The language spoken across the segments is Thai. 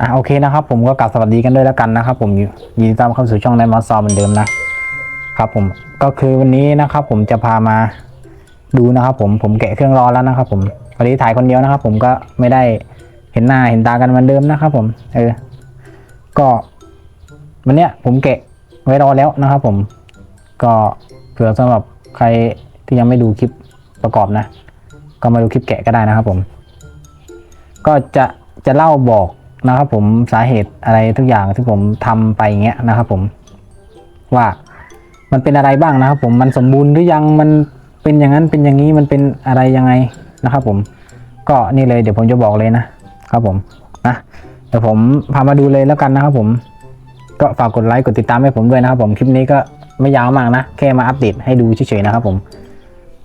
อะโอเคนะครับ ผมก็กลับสวัสดีกันด้วยแล้วกันนะครับ ผมยินดีต้อนรับเข้าสู่ช่องในมอสซอเหมือนเดิมนะครับผมก็คือวันนี้นะครับ ผมจะพามาดูนะครับ ผมผมแกะเครื่องรอแล้วนะครับ ผมวันนี้ถ่ายคนเดียวนะครับ ผมก็ไม่ได้เห็นหน้าเห็นตากันเหมือนเดิมนะครับ ผมเออก็วันเนี้ยผมแกะไว้รอแล้วนะครับ ผมก็เผื่อสำหรับใครที่ยังไม่ดูคลิปประกอบนะ ก็มาดูคลิปแกะก็ได้นะครับ ผม ก็จะจะเล่าบอก นะครับผมสาเหตุอะไรทุกอย่างที่ผมทำไปอย่างเงี้ยนะครับผมว่ามันเป็นอะไรบ้างนะครับผมมันสมบูรณ์หรือยังมันเป็นอย่างนั้นเป็นอย่างนี้มันเป็นอะไรยังไงนะครับผมก็นี่เลยเดี๋ยวผมจะบอกเลยนะครับผมนะเดี๋ยวผมพามาดูเลยแล้วกันนะครับผม ก็ฝากกดไลค์กดติดตามให้ผมด้วยนะครับผมคลิปนี้ก็ไม่ยาวมากนะ แค่มาอัปเดตให้ดูเฉยๆนะครับผม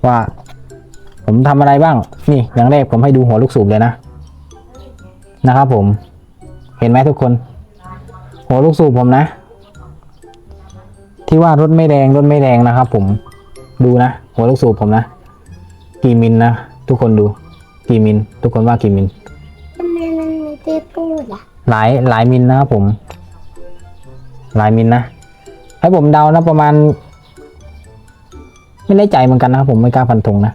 ว่าผมทำอะไรบ้าง นี่อย่างแรกผมให้ดูหัวลูกสูบเลยนะ นะครับผม เห็นไหมทุกคน หัวลูกสูบผมนะ ที่ว่ารถไม่แรงรถไม่แรงนะครับผมดูนะ หัวลูกสูบผมนะ กี่มิลนะทุกคนดู กี่มิลทุกคนว่ากี่มิลทำไมมันไม่ได้พูดอะหลายหลายมิลนะครับผม หลายมิลนะให้ผมเดานะประมาณ ไม่แน่ใจเหมือนกันนะครับผมไม่กล้าฟันธงนะ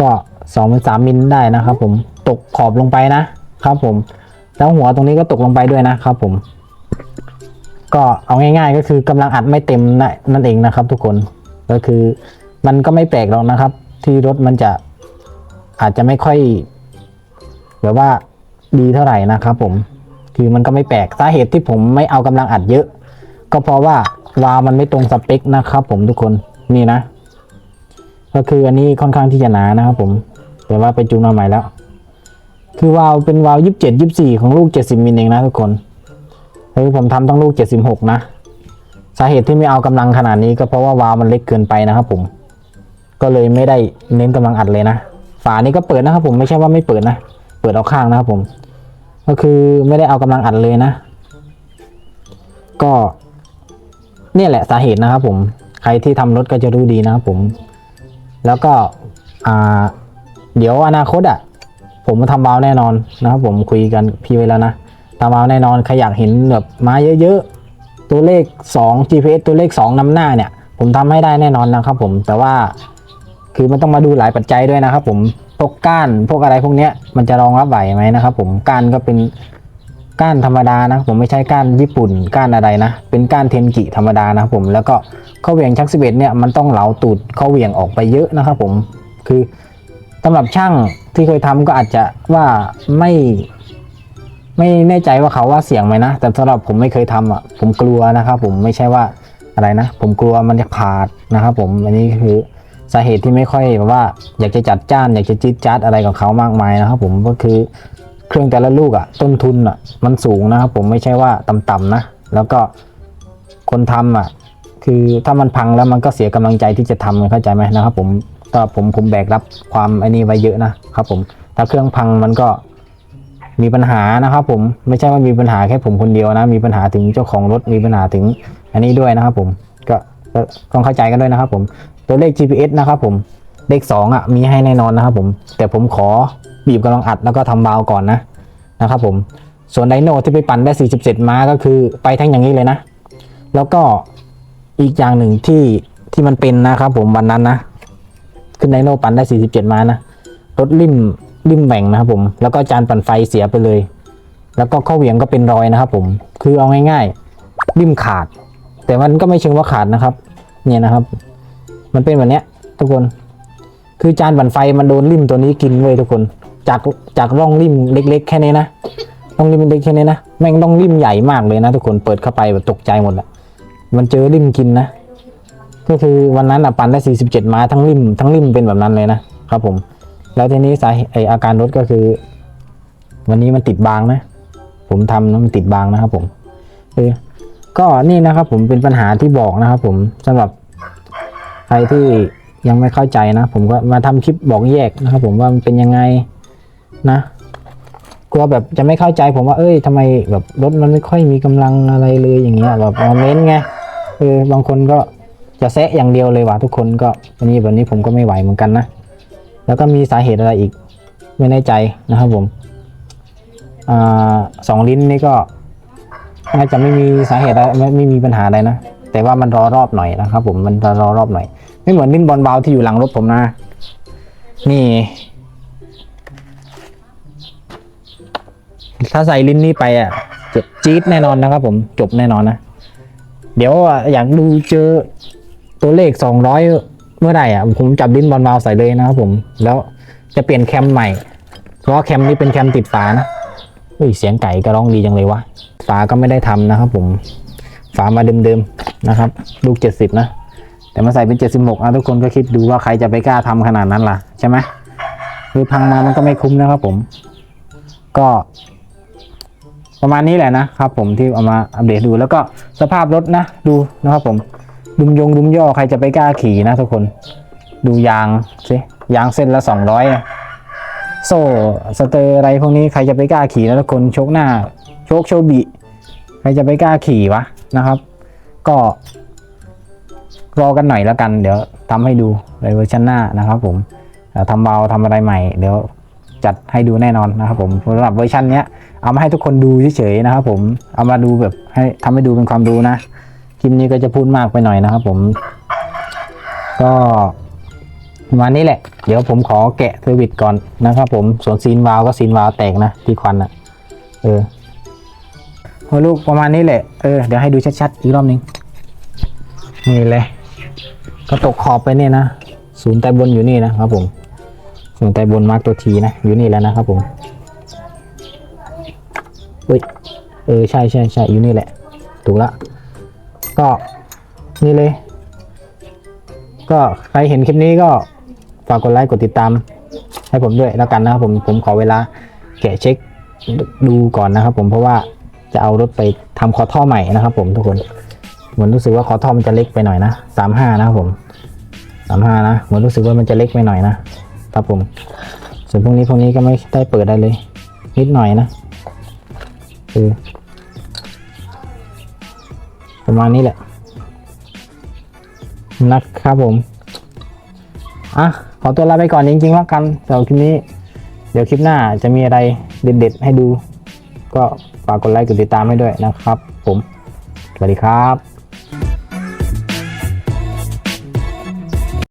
ก็สองเป็นสามมิลได้นะครับผมตกขอบลงไปนะครับผม แล้วหัวตรงนี้ก็ตกลงไปด้วยนะครับผม ก็เอาง่าย ๆ ก็คือกำลังอัดไม่เต็มน,นั่นเองนะครับ ทุกคนก็คือมันก็ไม่แปลกหรอกนะครับ ที่รถมันจะอาจจะไม่ค่อยแบบว่าดีเท่าไหร่นะครับผมคือมันก็ไม่แปลกสาเหตุที่ผมไม่เอากำลังอัดเยอะ ก็เพราะว่าวาล์วมันไม่ตรงสเปคนะครับ ผมทุกคนนี่นะ ก็คืออันนี้ค่อนข้างที่จะหนานะครับผม แต่ว่าไปจูนมาใหม่แล้ว คือวาล์วเป็นวาล์วยี่สิบเจ็ดยี่สิบสี่ของลูกเจ็ดสิบมิลเองนะทุกคนคือผมทำต้องลูกเจ็ดสิบหกนะสาเหตุที่ไม่เอากำลังขนาดนี้ก็เพราะว่าวาล์วมันเล็กเกินไปนะครับผมก็เลยไม่ได้เน้นกำลังอัดเลยนะ ฝานี้ก็เปิดนะครับผมไม่ใช่ว่าไม่เปิดนะ เปิดเอาข้างนะครับผม ก็คือไม่ได้เอากำลังอัดเลยนะ ก็ เนี่ยแหละสาเหตุนะครับผม ใครที่ทำรถก็จะรู้ดีนะครับผม แล้วก็ อ่า เดี๋ยวอนาคตอะ ผมมาทำวาล์วแน่นอนนะครับผมคุยกันพี่ไว้แล้วนะทำวาล์วแน่นอนใครอยากเห็นแบบมาเยอะๆ ตัวเลข 2 GPS ตัวเลข 2นำหน้าเนี่ย ผมทำให้ได้แน่นอนนะครับผมแต่ว่าคือมันต้องมาดูหลายปัจจัยด้วยนะครับผมพวกก้านพวกอะไรพวกเนี้ยมันจะรองรับไหวไหมนะครับผมก้านก็เป็นก้านธรรมดานะผมไม่ใช่ก้านญี่ปุ่นก้านอะไรนะ เป็นก้านเทนกิธรรมดานะครับผมแล้วก็ข้อเหวี่ยงชักสิบเอ็ดเนี่ยมันต้องเหลาตูดข้อเหวี่ยงออกไปเยอะนะครับผมคือ สำหรับช่างที่เคยทำก็อาจจะว่าไม่ไม่แน่ใจว่าเขาว่าเสียงไหมนะ แต่สำหรับผมไม่เคยทำอะ ผมกลัวนะครับผมไม่ใช่ว่าอะไรนะ ผมกลัวมันจะขาดนะครับผม อันนี้คือสาเหตุที่ไม่ค่อยแบบว่า อยากจะจัดจ้าน อยากจะจี๊ดจ๊าดอะไรกับเขามากมายนะครับผมก็คือเครื่องแต่ละลูกอะ ต้นทุนอะ มันสูงนะครับผมไม่ใช่ว่าต่ำๆนะ แล้วก็คนทำอะ คือถ้ามันพังแล้วมันก็เสียกำลังใจที่จะทำเข้าใจไหมนะครับผม ก็ผมผมแบกรับความไอ้นี่ไว้เยอะนะครับผมถ้าเครื่องพังมันก็มีปัญหานะครับ ผมไม่ใช่ว่ามีปัญหาแค่ผมคนเดียวนะ มีปัญหาถึงเจ้าของรถมีปัญหาถึงอันนี้ด้วยนะครับ ผมก็ต้องเข้าใจกันด้วยนะครับ ผมตัวเลข GPS นะครับ ผมเลข2อะมีให้แน่นอนนะครับ ผม แต่ผมขอบีบกำลังอัดแล้วก็ทำวาวก่อนนะนะครับ ผมส่วนไดโนที่ไปปั่นได้ 47 ม้าก็คือไปทั้งอย่างนี้เลยนะ แล้วก็อีกอย่างหนึ่งที่ที่มันเป็นนะครับ ผมวันนั้นนะ ขึ้นไดโนปั่นได้ 47 ม้านะรถริมริมแบ่งนะครับผมแล้วก็จานปั่นไฟเสียไปเลย แล้วก็ข้อเหวี่ยงก็เป็นรอยนะครับผมคือเอาง่ายๆริมขาด แต่มันก็ไม่เชิงว่าขาดนะครับ เนี่ยนะครับ มันเป็นแบบเนี้ย ทุกคน คือจานปั่นไฟมันโดนริมตัวนี้กินเว้ยทุกคน จากจากร่องริมเล็ก ๆ แค่นี้นะร่องริมเล็กแค่นี้นะแม่งต้องริมใหญ่มากเลยนะ ทุกคนเปิดเข้าไปแบบตกใจหมดอะมันเจอริมกินนะ ก็คือวันนั้นอะปั่นได้ 47 ม้าทั้งริมทั้งริมเป็นแบบนั้นเลยนะครับผม แล้วทีนี้สาไออาการรถก็คือ วันนี้มันติดบางนะ ผมทำแล้วมันติดบางนะครับผมเออก็นี่นะครับผมเป็นปัญหาที่บอกนะครับผมสำหรับใครที่ยังไม่เข้าใจนะ ผมก็มาทำคลิปบอกแยกนะครับ ผมว่ามันเป็นยังไงนะกลัวแบบจะไม่เข้าใจ ผมว่าเอ้ยทำไมแบบรถมันไม่ค่อยมีกำลังอะไรเลยอย่างเงี้ยแบบมาเม้นไงเออบางคนก็ จะแซะอย่างเดียวเลยว่ะทุกคนก็วันนี้แบบนี้ผมก็ไม่ไหวเหมือนกันนะ แล้วก็มีสาเหตุอะไรอีกไม่แน่ใจนะครับผมอสองลิ้นนี่ก็น่าจะไม่มีสาเหตุอะไรไม่ไม่มีปัญหาอะไรนะ แต่ว่ามันรอรอบหน่อยนะครับ ผมมันรอรอบหน่อย ไม่เหมือนลิ้นบอลเบาที่อยู่หลังรถผมนะ นี่ ถ้าใส่ลิ้นนี้ไปอะจะจี๊ดแน่นอนนะครับ ผมจบแน่นอนนะ เดี๋ยวอะอยากดูเจอ ตัวเลขสองร้อยเมื่อไหร่อะผมจับลิ้นบอลเบาใส่เลยนะครับผม แล้วจะเปลี่ยนแคมใหม่ เพราะแคมนี้เป็นแคมติดฝานะเฮ้ยเสียงไก่ก็ร้องดีจังเลยวะฝาก็ไม่ได้ทำนะครับผม ฝามาเดิมๆนะครับ ลูกเจ็ดสิบนะ แต่มาใส่เป็นเจ็ดสิบหกอะทุกคนก็คิดดูว่าใครจะไปกล้าทำขนาดนั้นล่ะ ใช่ไหมคือพังมามันก็ไม่คุ้มนะครับผม ก็ประมาณนี้แหละนะครับผมที่เอามาอัปเดตดูแล้วก็สภาพรถนะดูนะครับผม ดุมยงดุมย่อใครจะไปกล้าขี่นะทุกคน ดูยางสิยางเส้นละสองร้อยโซ่สเตอร์อะไรพวกนี้ใครจะไปกล้าขี่นะทุกคนโชคหน้า โชคโชบิใครจะไปกล้าขี่วะนะครับ ก็รอกันหน่อยแล้วกัน เดี๋ยวทำให้ดูในเวอร์ชันหน้านะครับ ผมทำเบาทำอะไรใหม่ เดี๋ยวจัดให้ดูแน่นอนนะครับ ผมสำหรับเวอร์ชันเนี้ยเอามาให้ทุกคนดูเฉยๆนะครับ ผมเอามาดูแบบให้ทำให้ดูเป็นความรู้นะ ลิปนี้ก็จะพูดมากไปหน่อยนะครับ ผม ก็ประมาณนี้แหละ เดี๋ยวผมขอแกะเซอร์วิสก่อนนะครับผมส่วนซีนวาล์วก็ซีนวาล์วแตกนะที่ควันอะเออโอ้ลูกประมาณนี้แหละ เออ เดี๋ยวให้ดูชัดๆ อีกรอบนึง นี่เลย ก็ตกขอบไปเนี่ยนะ ศูนย์ใต้บนอยู่นี่นะครับผม ศูนย์ใต้บนมาร์กตัวทีนะ อยู่นี่แล้วนะครับผมเฮ้ย เออ ใช่ใช่ใช่อยู่นี่แหละ ถูกละ ก็นี่เลย ก็ใครเห็นคลิปนี้ก็ฝากกดไลค์กดติดตาม ให้ผมด้วยแล้วกันนะครับผมผมขอเวลาแกะเช็คดูก่อนนะครับ ผมเพราะว่าจะเอารถไปทำคอท่อใหม่นะครับ ผมทุกคนเหมือนรู้สึกว่าคอท่อมันจะเล็กไปหน่อยนะสามห้านะครับผมสามห้านะเหมือนรู้สึกว่ามันจะเล็กไปหน่อยนะครับผม ส่วนพวกนี้พวกนี้ก็ไม่ได้เปิดได้เลย นิดหน่อยนะคือ ประมาณนี้แหละ นะครับผม อะ ขอตัวลาไปก่อนจริงๆแล้วกันสำหรับคลิปนี้ เดี๋ยวคลิปหน้าจะมีอะไรเด็ดๆ ให้ดู ก็ฝากกดไลค์กดติดตามให้ด้วยนะครับ ผม สวัสดีครับ